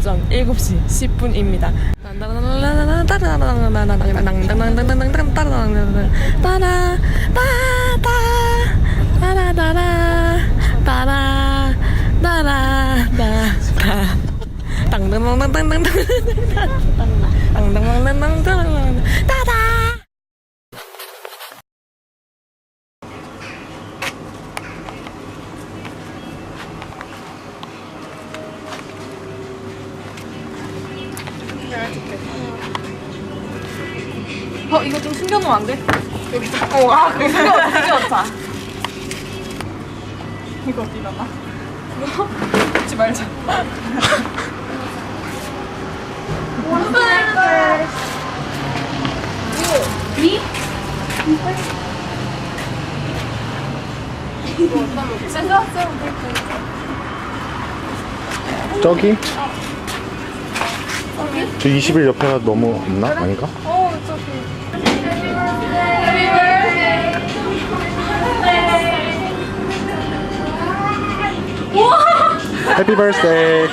오전 7시 10분입니다. 어 이거 좀 숨겨놓으면 안 돼? 여기다 어 아 그거 숨겨 숨겨놓자 이거 어디다 놔? 이거 잊지 말자 저기? 저 20일 옆에가 너무 있나? 아닌가? Happy birthday!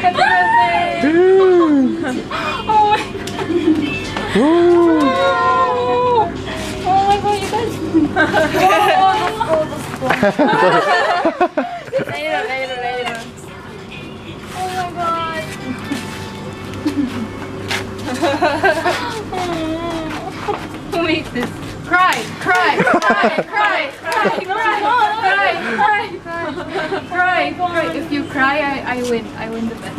Happy birthday! Dude. oh my god! Woo. Oh. oh my god, you guys! oh, later, later, later. Oh my god! Who made this? Cry, cry, cry, cry, cry! cry, cry, cry. If you cry, I, I win. I win the bet.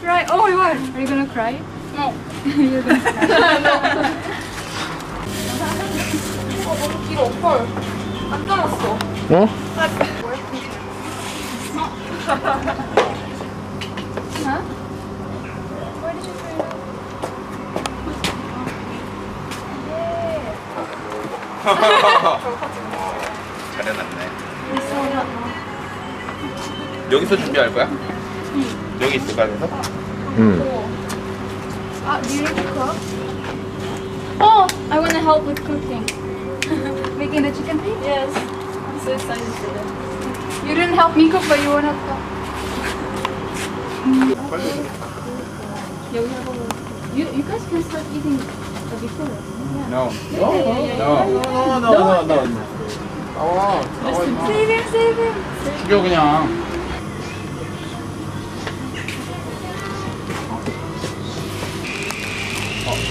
cry. Oh my god. Are you gonna cry? No. You're gonna cry. 어, 너무 길어. 헐. 안 잘랐어. 어? 잘 해놨네. 여기서 준비할 거야? 여기 있을까 그래서? 응. Uh, do you need to cook? Oh, I want to help with cooking. Making the chicken feet? Yes. I'm so excited for that. You didn't help me cook, but you want to cook. You, you guys can start eating uh, before. Yeah. No. No. No. No. No. No. No. 나와. 나와 임마. Save him, save him. 죽여 그냥.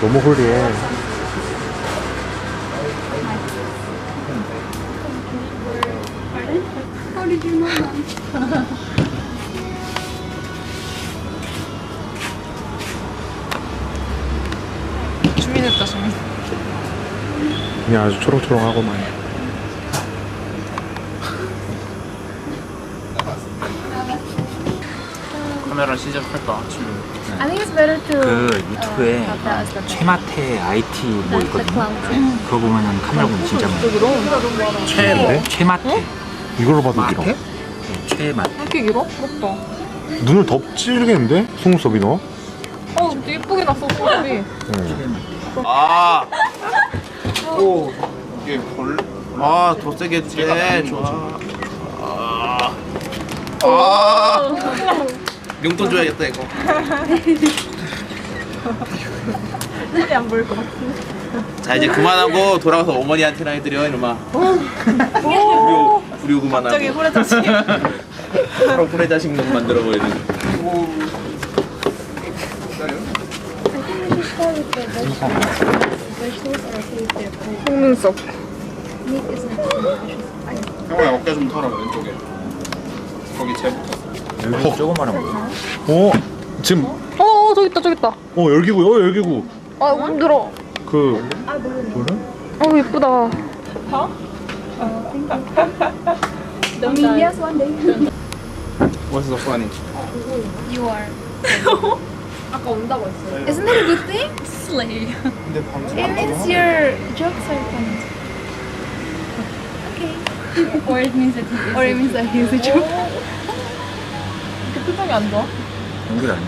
너무 홀리해. 주민했다, 주민. 그냥 아주 초롱초롱하고만. 카메라 시작할까? I think it's better to 그 유튜브에 as the 최마태 IT 뭐 있거든요. 그거 보면은 카메라 보면 진짜 많아요. 최 뭐? 최마태. 이걸로 봐도 길어. 네, 최마태. 이렇게 길어? 부럽다. 눈을 더 찌르겠는데? 속눈썹이 너? 어, 근데 예쁘게 났어, 소리. 응. 아. 오. 이게 벌. 아, 더 세게 해. 좋아. 아. 아. 용돈 줘야겠다 이거. 소리 안 보일 것 같아. 자 이제 그만하고 돌아가서 어머니한테나 해드려 이놈아. 부려 부려 그만하고. 갑자기 후레자식. 바로 후레 자식 놈 만들어 버리는. 속눈썹. 형아 어깨 좀 털어 왼쪽에. 거기 제부터. 여기 조그마한 거. 어? 지금, 어, 어, 저기 있다, 저기 있다. 어, 열기구, 어, 열기구. 아, 힘들어. 그, 어, 예쁘다. Yes, one day. What's so funny? You are. 아까 온다고 했어요. Isn't that a good thing? Slay. It means your jokes are funny. Or it means that he is. Or it means that he's a joke. 표정이 안 좋아? 연결 안 돼.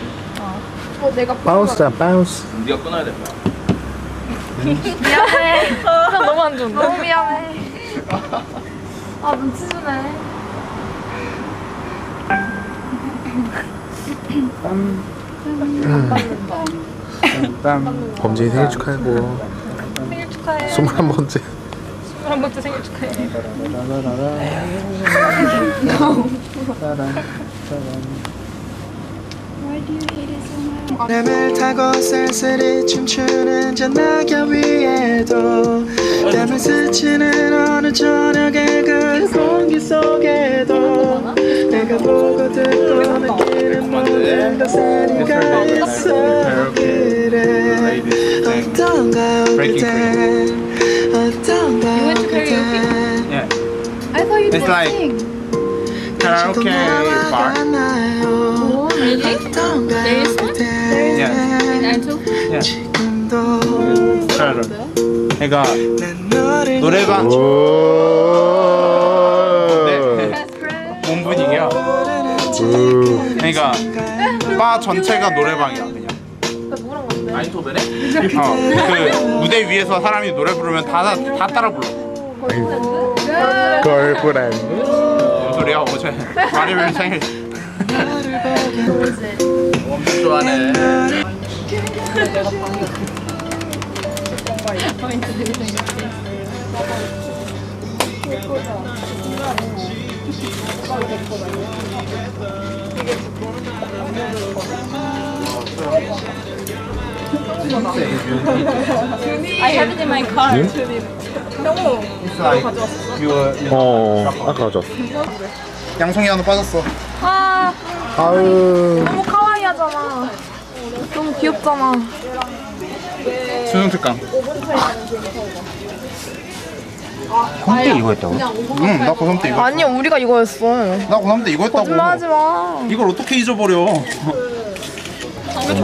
어, 내가 바운스다 바운스 네가 끊어야 될 거야. 미안해. 표정 너무 안 좋은데? 너무 미안해. 아, 눈치 주네. 범진이 생일 축하하고 생일 축하해. 21번째 한 번째 생일 축하해. 램을 타고 쓸쓸히 춤추는 저 낙엽 위에도 땀을 스치는 어느 저녁의 그 공기 속에도 내가 보고 듣고 느끼는 모든 것들이가 있어 그래 어떤가요 그대 어떤가요 그대. I thought you didn't like- sing. Karaoke bar. Yeah. 그러니까 난 너를 노래방 오 네. 본 분위기야. 우. 그러니까 바 전체가 노래방이야 그냥. 토드네? 어, 그 무대 위에서 사람이 노래 부르면 다, 다 따라 불러. 걸프렌드 소리야? 어제 말이면 생일. 엄청 좋아하네. I have it in my car. 어 아까 가져왔어 양송이 하나 빠졌어. 아, 아유 너무 카와이 하잖아. 너무 귀엽잖아. 수능 특강. 홈때 이거 했다고? 응, 나 고3 때 이거. 아니, 우리가 이거였어. 나 고3 때 이거 했다고. 거짓말 하지 마. 이걸 어떻게 잊어버려?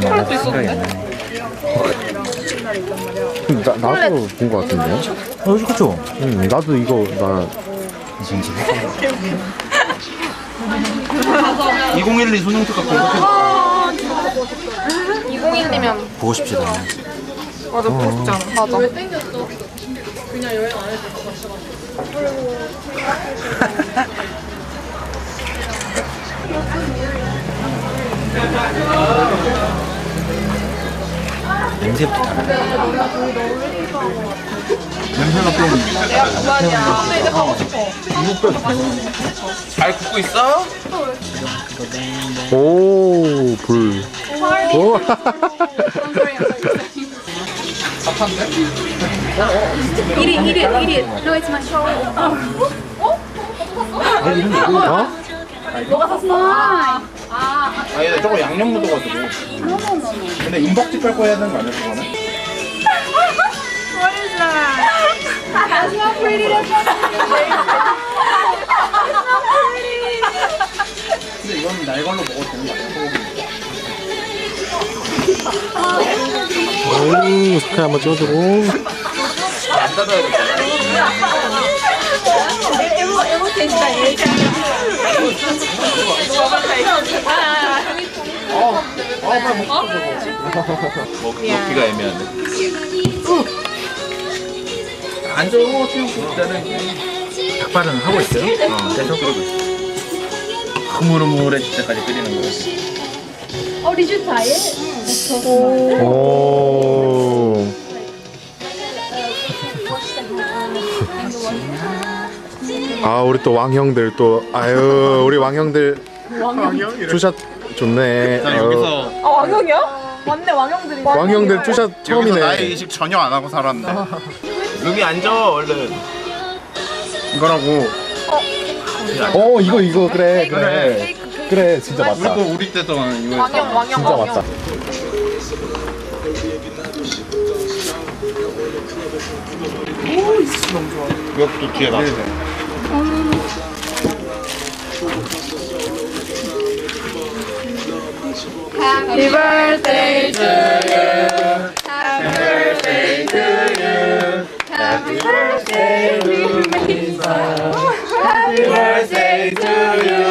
초콜릿도 있었는데. 나, 나도 본 거 같은데 어, 그쵸? 응 나도 이거 나 2012 수능 특강 공부해. 2012면 보고 싶지도 않아. 맞아, 보고 싶지 않아. 맞아. 냄새부터 다르네. 냄새가 좀. 근데 이제 가고 싶어. 잘 굽고 있어? 오 불 오. Eat it, eat it, eat it. No, it's my show. 어? 너가 샀어. 아니, 나 저거 양념 묻어가지고. 근데 임박지 깔고 해야 되는 거 아니야, 그거는? That's not pretty. That's not 근데 이건 날 걸로 먹어도 되는 거 아니야? 오 스카이 한번 찍어주고 안 닫아야 돼. 어, 어, 빨리 먹고 먹, 먹기가 애매하네. 안 줘, 지금 일단은 닭발은 하고 있어요? 어, 계속 끓이고 있어. 흐물흐물해질 때까지 끓이는 you tie it? 오 아 우리 또 왕형들 또 아유 우리 왕형들 투샷 좋네 나 아유, 여기서 아, 왕형이야? 맞네, 왕형들이. 왕형들 투샷 여기서 나의 처음이네 의식 전혀 안 하고 살았네. 루비 앉아 얼른. 이거라고. 어 이거 이거 그래 그래 그래 진짜 맞다 우리도 우리 때도 이거. 왕형, 왕형, 진짜 왕형. 맞다 이것도 뒤에 놔. Happy birthday to you. Happy birthday to you. Happy birthday, dear Lisa. Happy birthday to you.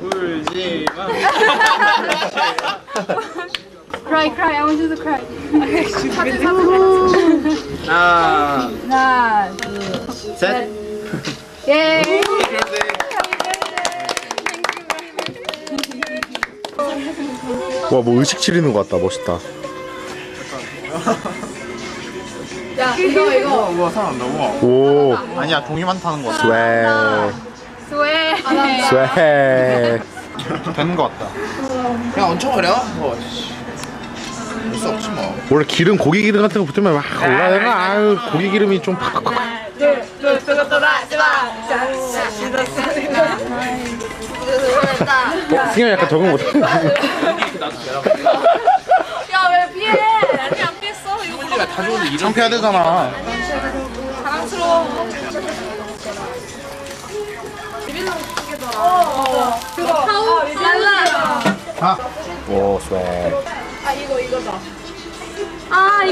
울지 마. Cry, cry. I want you to cry. 하나, 하나, 둘, 셋. 예. 와 뭐 의식 치리는 것 같다 멋있다 야, 이거 이거. 우와 사람다 우와. 오 아니야 종이만 타는 거 같아. 스웨 스웨. 스웨 되는 거 같다. 그냥 엄청 어려? 뭐. 볼수 없지 뭐. 원래 기름 고기 기름 같은 거 붙으면 막 올라야 아유 고기 기름이 좀 팍팍팍 어, 승현 약간 적응 못해 야왜 피해? 아니 안 피했어. 이거 다 좋은데 이런 창피해야 되잖아. 사랑스러워. 어, 그거 하우 랄라. 오 스웨 아 이거 알아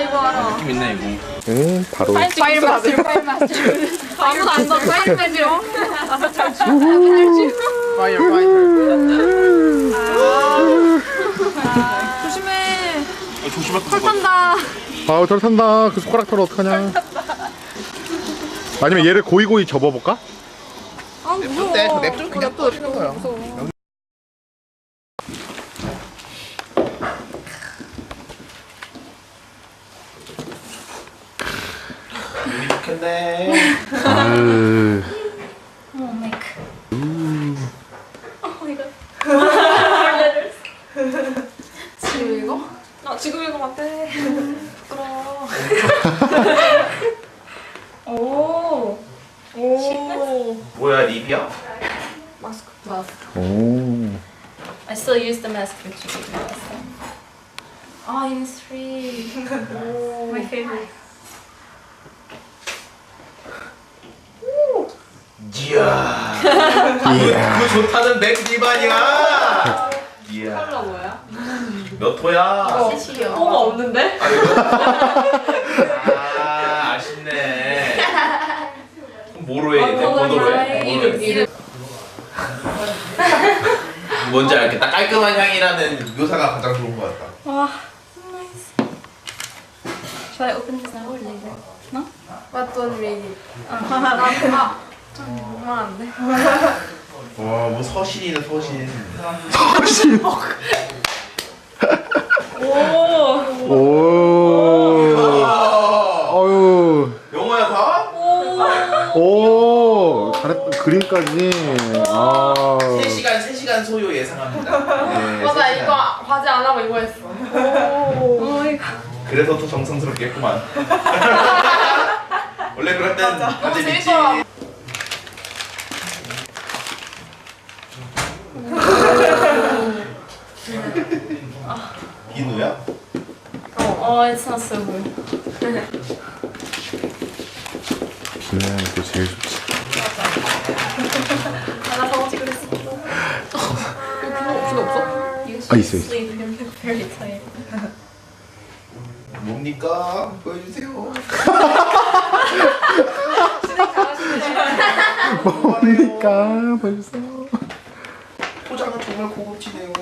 이거 알아. 느낌 있네 이거. 응 바로 파일 마스터 파일 마스터. 아무도 안 넣어 파일 마스터. 파이어 파이어. 조심해. 조심할 거털 탄다. 아우 덜 탄다 그 손가락 털 어떡하냐 아니면 얘를 고이고이 접어볼까? 아 무서워. 네, 냅둬 그냥 또 냅둬 거야. 근데 아유 지금 아, 지금 이거 맞대. 부끄러워. 오. 오. 뭐야 립이야? 마스크. 마스크. 오 I still use the mask which you gave me last time. Oh, Innisfree. My favorite. 이야. 이야 그 좋다는 맥 립 아니야? 이야. 컬러 뭐야? 몇 호야? 뭐가 없는데? 아 아쉽네. 그럼 뭐로 해? 내 번호로 해. 해? 이름. 뭔지 알겠다. 깔끔한 향이라는 묘사가 가장 좋은 것 같다. 와. Should I open this now or later? No? What don't it. 아, 안 돼. 와, 뭐 서신이네 서신. 오. 오 어유 영어야 다? 오 잘했다 그림까지 아 3시간 3시간 소요 예상합니다. 네, 맞아 3시간. 이거 과제 안 하고 이거 했어. 오, 이거. 그래서 더 정성스럽게 했구만. 원래 그럴 땐 믿지. 재밌더 비누야? Oh, it smells so good. 비누향이 또 제일 좋지 나 저번주 그랬어. 비누 없어? You 아, 있어, 있어. sleep. You look very tired. 뭡니까? 보여주세요. 뭡니까 보여주세요 포장은 정말 고급지네요.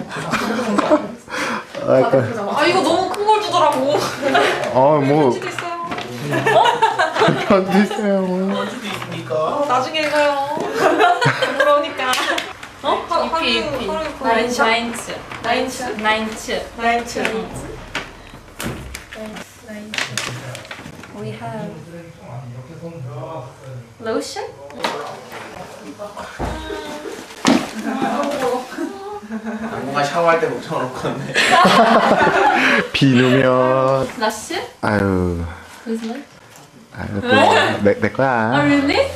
아 아, 이거 너무 큰 걸 주더라고. 아뭐 있어요. 편지세요 수도 있습니까? 나중에 읽어요. 그러니까. 어? 유피, 유피. 나인츠. 나인츠. 나인츠. 나인츠. 나인츠. We have lotion. 뭔가 샤워할 때 묻혀놓고 왔네. 비누면 Blush. 아유? 아유 또 내 내 Oh, 거야 really?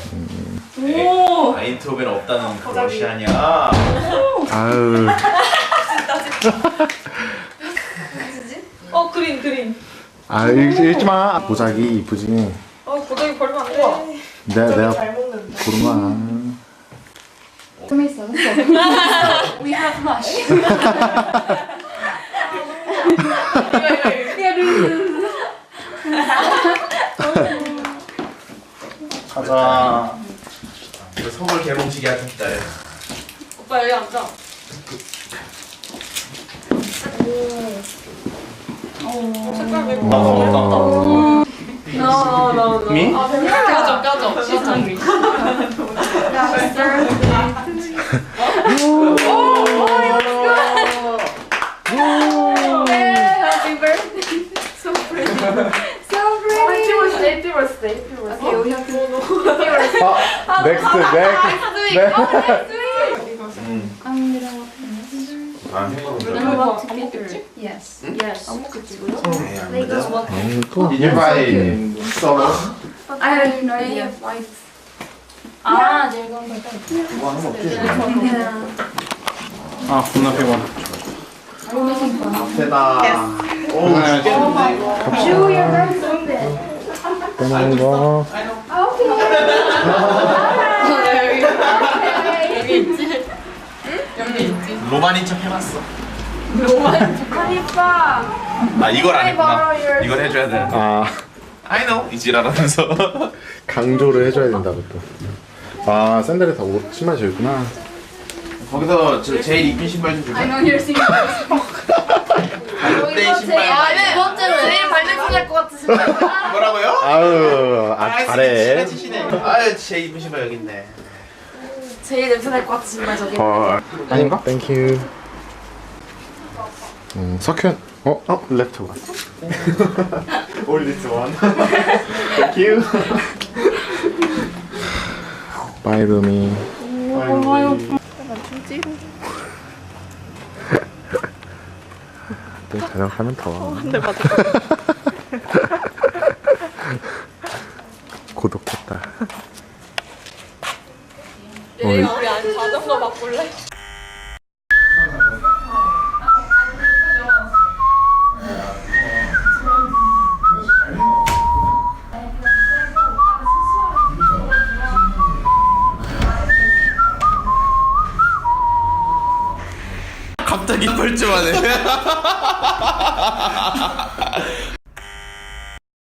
오. 아 인트로벤 없다는 그것이 아니야. 아유 어, 그린, 그린. 아 읽지, 읽지 마 보자기 이쁘지 어, 고데기 버리면 안 돼. 내가 내가 고른 거야 Let's go. we have mush. 가자. 이거 서울 개봉식이 하진다 오빠 여기 앉아. 미? 껴줘 껴줘. She's hungry. Happy birthday. so pretty. So pretty. 띠로스 띠로스 띠로스. Okay, we have to. 아, 넥스트, 넥스트. 네. I'm gonna walk 아 I'm about to get her. Yes. Yes. Legos walk. 이발 써. I have no idea. 아 내가 건 거다. Yeah. 아 겁나 배고파 We're making fun. 대다. 오, 죽겠는데 이거. Chew your breath on it. 빼는 거. 로만인 척 해봤어. 아 이걸 안 했구나 이걸 해줘야 돼 아, I know 이지랄하면서 강조를 해줘야 된다고 또. 아, 샌들에 다 옷, 신발 저있구나 거기서 저 제일 이쁜 신발 좀 줄까? you're singing. 롯데 신발 아, 네 번째로 제일 발냄새 날것 같은 신발. 뭐라고요? 아유, 아, 잘해. 아유 제일 이쁜 신발 여기 있네 제일 냄새 날것 같은 신발 저기. 헐. 아닌가? 땡큐. 음, 석현. 어? 어? 랩터 왔어. All this one. Thank you. 바이 루미. 또 저녁 하면 더워. 네, 맞아.